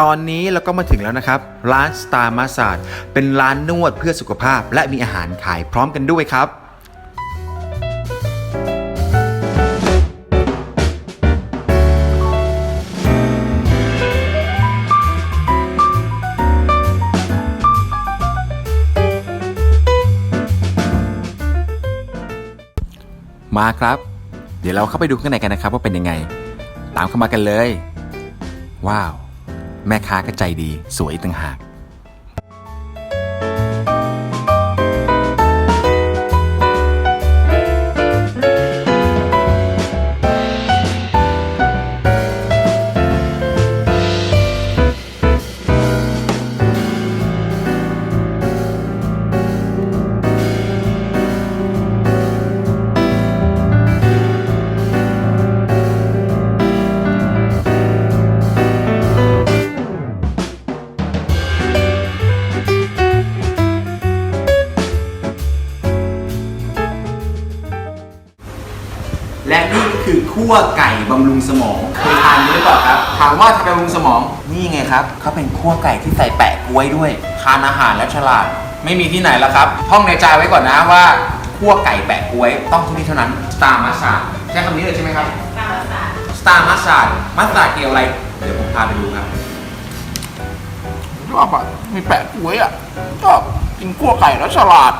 ตอนนี้เราก็มาถึงแล้วนะครับ ร้าน Star Massage เป็นร้านนวดเพื่อสุขภาพ และมีอาหารขายพร้อมกันด้วยครับมาครับ เดี๋ยวเราเข้าไปดูข้างในกันนะครับว่าเป็นยังไง ตามเข้ามากันเลย ว้าว แม่ค้าก็ใจดีสวยต่างหาก วไก่บำรุงสมองเคยทานหรือเปล่าครับ ถามว่าทำไมบำรุงสมอง นี่ไงครับเขาเป็นคั่วไก่ที่ใส่แปะกล้วยด้วย ทานอาหารแล้วฉลาด ไม่มีที่ไหนแล้วครับ ท่องในใจไว้ก่อนนะว่าคั่วไก่แปะกล้วยต้องที่นี่เท่านั้น Star Massage ใช้คำนี้เลยใช่ไหมครับ Star Massage มัสตาเกี่ยวอะไร เดี๋ยวผมพาไปดูครับ ชอบอะ มีแปะกล้วยอะชอบกินกั้วไก่แล้วฉลาด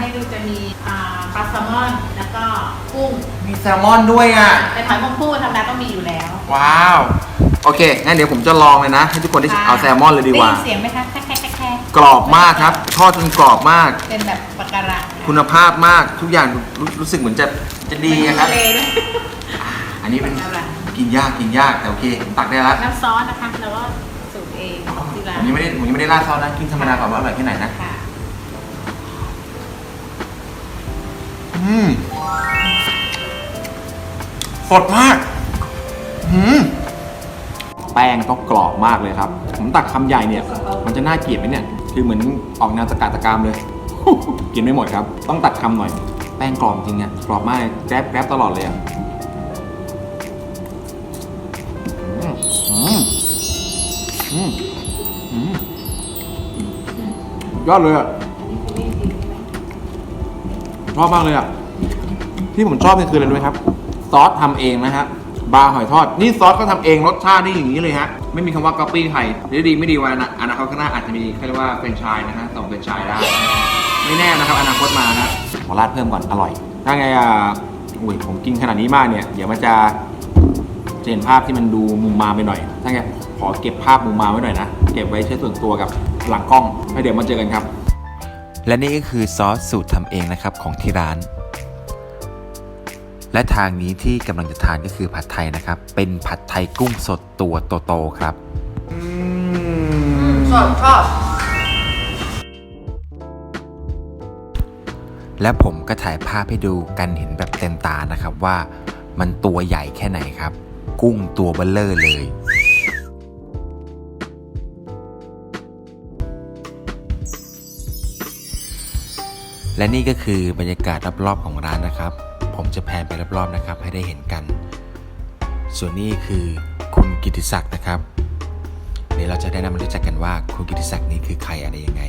ให้ลูกจะมีอ่าปลาแซลมอนแล้วก็กุ้งมีแซลมอนด้วยอะแต่หอยพงผู้ธรรมดาต้องมีอยู่แล้วว้าว โอเค งั้นเดี๋ยวผมจะลองเลยนะ ให้ทุกคนได้เอาแซลมอนเลยดีกว่าไนเสียงไหมคะแค่แค่แค่แค่กรอบมากครับ ทอดจนกรอบมาก เป็นแบบปลาการังคุณภาพมาก ทุกอย่างรู้รู้สึกเหมือนจะจะดีอะครับ ทะเลด้วย อันนี้เป็นปลาการัง กินยากกินยากแต่โอเคผมตักได้แล้วน้ำซอสนะคะแล้วก็สูตรเองของที่ร้าผนมยังไม่ได้ผมยังไม่ได้ราดซอสนะ กินธรรมดาก่อนว่าอร่อยแค่ไหนนะ ค่ะ อืมสดมากอืมแป้งต้องกรอบมากเลยครับ ผมตักคำใหญ่เนี่ย มันจะน่าเกลียดไหมเนี่ย คือเหมือนออกแนวตะกาตะกามเลย กินไม่หมดครับ ต้องตัดคำหน่อย แป้งกรอบจริงอะกรอบมากเลยแกรบแกรบตลอดเลยอะอืมอืมอืมอืมยอดเลยอะ อบมากเลยอะที่ผมชอบเนี่ยคืออะไรรู้ไหมครับ ซอสทำเองนะฮะ บาร์หอยทอด นี่ซอสก็ทำเอง รสชาตินี่อย่างนี้เลยฮะ ไม่มีคำว่าก๊อปปี้ใครหรือดีไม่ดีวันนะอนาคตข้างหน้าอาจจะมีเขาเรียกว่าเป็นชายนะฮะส่งเป็นชายได้ ไม่แน่นะครับ อนาคตมานะขอราดเพิ่มก่อน อร่อย ถ้าไงอะอุ้ยผมกินขนาดนี้มากเนี่ย เดี๋ยวมันจะจะเห็นภาพที่มันดูมุมมามไปหน่อย ถ้าไงขอเก็บภาพมุมมามไว้หน่อยนะ เก็บไว้ใช้ส่วนตัวกับหลังกล้องแล้วเดี๋ยวมาเจอกันครับ และนี่ก็คือซอสสูตรทำเองนะครับของที่ร้าน และทางนี้ที่กำลังจะทานก็คือผัดไทยนะครับ เป็นผัดไทยกุ้งสดตัวโตๆครับชอบชอบและผมก็ถ่ายภาพให้ดูกันเห็นแบบเต็มตานะครับว่ามันตัวใหญ่แค่ไหนครับ กุ้งตัวเบลเลอร์เลย และนี่ก็คือบรรยากาศรอบๆของร้านนะครับ ผมจะแพนไปรอบๆนะครับ ให้ได้เห็นกัน ส่วนนี้คือคุณกิติศักดิ์นะครับเดี๋ยวเราจะได้นำมารู้จักกันว่าคุณกิติศักดิ์นี้คือใครอะไรยังไง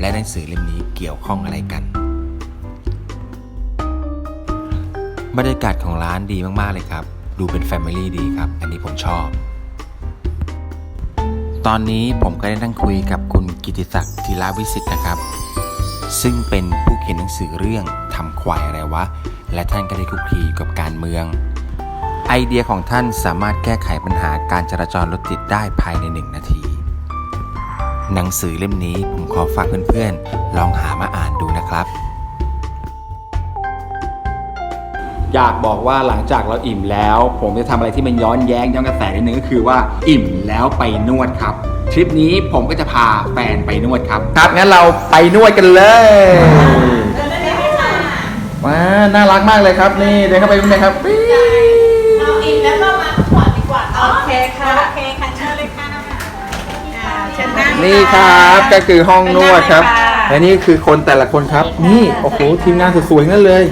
และหนังสือเล่มนี้เกี่ยวข้องอะไรกัน บรรยากาศของร้านดีมากๆเลยครับ ดูเป็นแฟมิลี่ดีครับ อันนี้ผมชอบ ตอนนี้ผมก็ได้นั่งคุยกับคุณกิติศักดิ์ธีระวิสิทธ์นะครับ ซึ่งเป็นผู้เขียนหนังสือเรื่องทำควายอะไรวะ และท่านก็ได้คุกคลีอยู่กับการเมือง ไอเดียของท่านสามารถแก้ไขปัญหาการจราจรรถติดได้ภายในหนึ่งนาที หนังสือเล่มนี้ผมขอฝากเพื่อนๆ ลองหามาอ่านดูนะครับ อยากบอกว่าหลังจากเราอิ่มแล้ว ผมจะทำอะไรที่มันย้อนแย้งย้อนกระแสนิดนึงก็คือว่า อิ่มแล้วไปนวดครับ ทริปนี้ผมก็จะพาแฟนไปนวดครับ ครับงั้นเราไปนวดกันเลยเดินได้ไหมคะว้าน่ารักมากเลยครับนี่เดินเข้าไปเป็นไงครับปิ๊งเราอิ่มแล้วก็มาพักผ่อนดีกว่าโอเคค่ะโอเคค่ะเชิญเลยค่ะอ่าเชิญนั่งนี่ครับก็คือห้องนวดครับเชิญนั่งเลยค่ะและนี่คือคนแต่ละคนครับ นี่โอ้โหทีมงานสวยๆนั่นเลย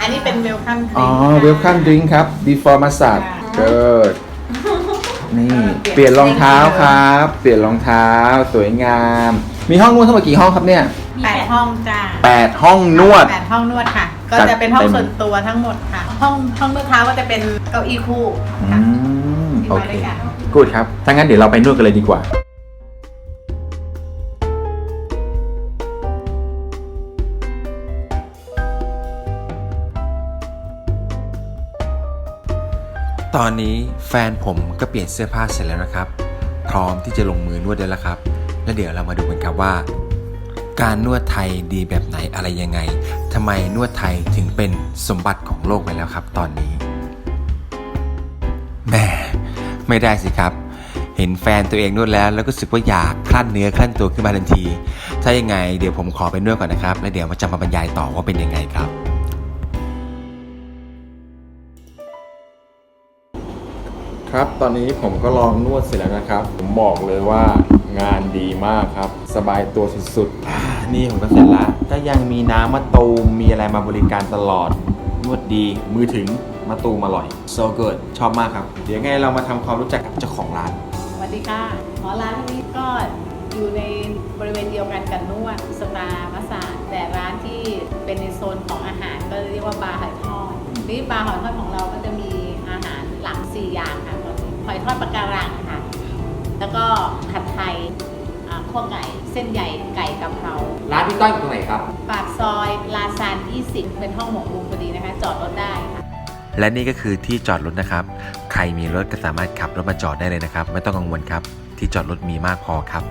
อันนี้เป็นเวลคัมอ๋อเวลคัมดริงครับ before massage เกิดนี่เปลี่ยนรองเท้าครับ เปลี่ยนรองเท้าสวยงาม มีห้องนวดทั้งหมดกี่ห้องครับเนี่ยแปดห้องจ้าแปดห้องนวดแปดห้องนวดค่ะ ก็จัดจะเป็นห้องเต็มส่วนตัวทั้งหมดค่ะ ห้องห้องนวดเท้าก็จะเป็นเก้าอี้คู่อืค่ะมที่โอมาเคด้วยกัน กูดครับถ้างั้นเดี๋ยวเราไปนวดกันเลยดีกว่า ตอนนี้แฟนผมก็เปลี่ยนเสื้อผ้าเสร็จแล้วนะครับ พร้อมที่จะลงมือนวดได้แล้วครับ แล้วเดี๋ยวเรามาดูกันครับว่า การนวดไทยดีแบบไหนอะไรยังไงทำไมนวดไทยถึงเป็นสมบัติของโลกไปแล้วครับ ตอนนี้แหม่ไม่ได้สิครับ เห็นแฟนตัวเองนวดแล้ว แล้วก็รู้สึกว่าอยากคลั่นเนื้อคลั่นตัวขึ้นมาทันที ถ้ายังไงเดี๋ยวผมขอไปนวดก่อนนะครับ แล้วเดี๋ยวมาจะมาบรรยายต่อว่าเป็นยังไงครับ ครับ ตอนนี้ผมก็ลองนวดเสร็จแล้วนะครับ ผมบอกเลยว่างานดีมากครับ สบายตัวสุดๆอ่านี่ผมก็เสร็จแล้ว ก็ยังมีน้ำมะตูมมีอะไรมาบริการตลอด นวดดี มือถึงมะตูมอร่อย so good ชอบมากครับ เดี๋ยวไงเรามาทำความรู้จักกับเจ้าของร้าน สวัสดีค่ะหมอร้านนี้ก็อยู่ในบริเวณเดียวกันกับนวดสปามัสซาจแต่ร้านที่เป็นในโซนของอาหารก็เรียกว่าบาร์หอยทอดนี่บาร์หอยทอดของเราก็จะมี ทอดปลาการังค่ะ แล้วก็ผัดไทยอ่าข้าวไก่เส้นใหญ่ไก่กะเพราร้านพี่ต้อยอยู่ตรงไหนครับ ปากซอยลาซาน20 เป็นห้องหมกมุมพอดีนะคะ จอดรถได้ค่ะ และนี่ก็คือที่จอดรถนะครับ ใครมีรถก็สามารถขับรถมาจอดได้เลยนะครับ ไม่ต้องกังวลครับ ที่จอดรถมีมากพอครับ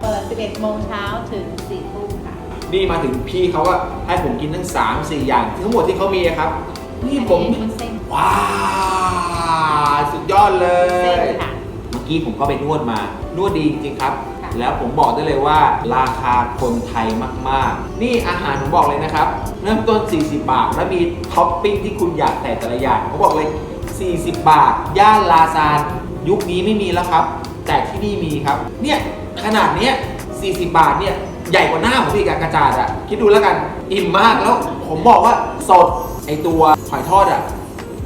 เปิด 11 โมงเช้าถึง4ทุ่มค่ะ นี่มาถึงพี่เขาก็ให้ผมกินทั้ง 3 4 อย่าง ทั้งหมดที่เขามีอะครับ นี่ผม อันนี้วุ้นเส้น ว้าว สุดยอดเลเส้ยนค่ะ เมื่อกี้ผมก็ไปนวดมา นวดดีจริงๆครับ ค่ะ แล้วผมบอกได้เลยว่า ราคาคนไทยมากๆ นี่อาหารผมบอกเลยนะครับ เริ่มต้น 40 บาท แล้วมีท็อปปิ้งที่คุณอยากแต่แต่ละอย่างผมบอกเลย 40 บาท ย่านลาซานยุคนี้ไม่มีแล้วครับ แต่ที่นี่มีครับ เนี่ย ขนาดเนี้ย 40 บาทเนี่ย ใหญ่กว่าหน้าผมอีกอะกระจาดอะคิดดูแล้วกัน อิ่มมากแล้ว ผมบอกว่าสดไอตัวหอยทอดอะ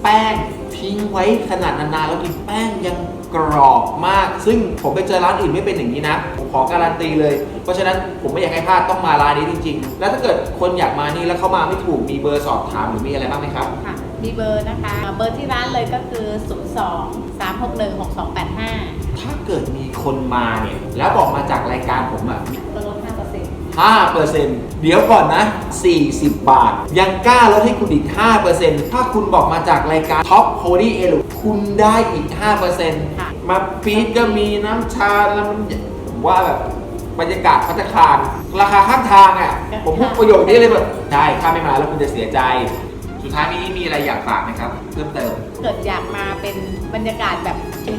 แป้ง ทิ้งไว้ขนาดนานๆแล้วกินแป้งยังกรอบมาก ซึ่งผมไปเจอร้านอื่นไม่เป็นอย่างนี้นะ ผมขอการันตีเลย เพราะฉะนั้นผมไม่อยากให้พลาดต้องมาร้านนี้จริง ๆ แล้วถ้าเกิดคนอยากมานี่แล้วเข้ามาไม่ถูกมีเบอร์สอบถามหรือมีอะไรบ้างไหมครับ ค่ะ มีเบอร์นะคะ เบอร์ที่ร้านเลยก็คือ 02 361 6285ถ้าเกิดมีคนมาเนี่ยแล้วบอกมาจากรายการผมอะก็ลด 5%เปอร์เซ็นต์เดี๋ยวก่อนนะ 40 บาท ยังกล้าลดให้คุณอีก5เปอร์เซ็นต์ถ้าคุณบอกมาจากรายการ Top h o l y e l คุณได้อีก5เปอร์เซ็นต์มาปีดก็มีน้ำชาแล้วมันผมว่าแบบบรรยากาศพัตตาคาร ราคาข้างทางอะ ผมพูดประโยคนี้เลยแบบ ได้ ถ้าไม่มาแล้วคุณจะเสียใจ สุดท้ายนี้มีอะไรอยากฝากไหมครับ เพิ่มเติม เกิดอยากมาเป็นบรรยากาศแบบ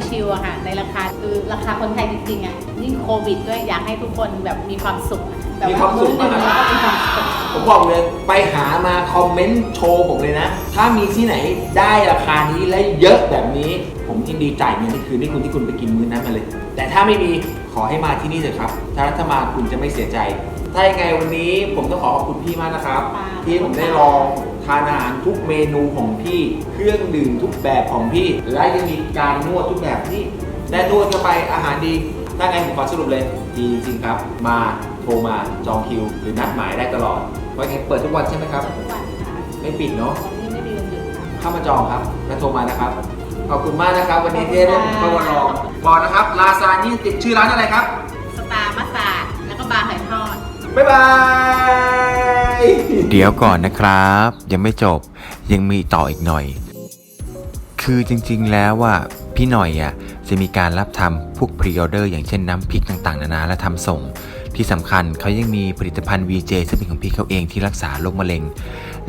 ชิลๆอะค่ะในราคาคือราคาคนไทยจริงๆอะยิ่งโควิดด้วยอยากให้ทุกคนแบบมีความสุขอะแบบมีความสุขมื้อหนึ่งมาก แล้วก็มีความสุข ผมบอกเลยไปหามาคอมเมนต์โชว์ผมเลยนะ ถ้ามีที่ไหนได้ราคานี้และเยอะแบบนี้ ผมยินดีจ่ายเงินที่คืนให้คุณที่คุณไปกินมื้อนั้นมาเลย แต่ถ้าไม่มีขอให้มาที่นี่เถอะครับ ถ้าถ้ามาคุณจะไม่เสียใจ ถ้ายังไงวันนี้ผมต้องขอขอบคุณพี่มากนะครับที่ผมได้ลอง ทานอาหารทุกเมนูของพี่ เครื่องดื่มทุกแบบของพี่ และยังมีการนวดทุกแบบที่ได้นวดกันไปอาหารดี ถ้าไงผมขอสรุปเลย ดีจริงๆครับ มาโทรมาจองคิว หรือนัดหมายได้ตลอดว่าไงเปิดทุกวันใช่ไหมครับ ทุกวันค่ะไม่ปิดเนาะ วันนี้ไม่มีวันหยุดค่ะ เข้ามาจองครับ และโทรมานะครับ ขอบคุณมากนะครับ วันนี้ที่ได้เข้ามาลองบอกนะครับ ลาซานี่ติดชื่อร้านอะไรครับ สตาร์มัสซาจแล้วก็บาร์หอยทอด บ๊ายบาย เดี๋ยวก่อนนะครับ ยังไม่จบยังมีต่ออีกหน่อย คือจริงๆแล้วว่าพี่หน่อยอะจะมีการรับทำพวกพรีออเดอร์อย่างเช่นน้ำพริกต่างๆ นานาและทำส่ง ที่สำคัญเขายังมีผลิตภัณฑ์ VJ ซึ่งเป็นของพี่เขาเองที่รักษาโรคมะเร็ง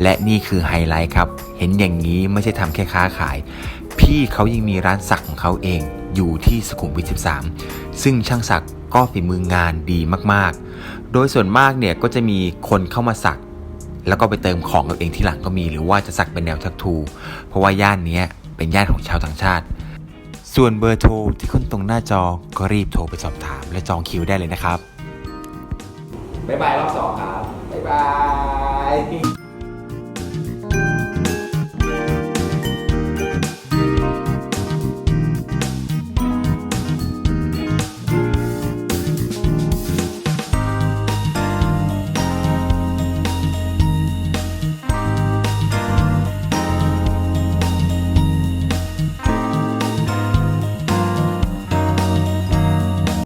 และนี่คือไฮไลท์ครับ เห็นอย่างนี้ไม่ใช่ทำแค่ค้าขาย พี่เขายังมีร้านสักของเขาเองอยู่ที่สุขุมวิท 13 ซึ่งช่างสักก็ฝีมืองานดีมากๆ โดยส่วนมากเนี่ยก็จะมีคนเข้ามาสัก แล้วก็ไปเติมของกับเองที่หลังก็มี หรือว่าจะสักเป็นแนวทักทู เพราะว่าย่านนี้เป็นย่านของชาวต่างชาติ ส่วนเบอร์โทรที่ขึ้นตรงหน้าจอก็รีบโทรไปสอบถาม และจองคิวได้เลยนะครับบ๊ายบายรอบสองครับบ๊ายบาย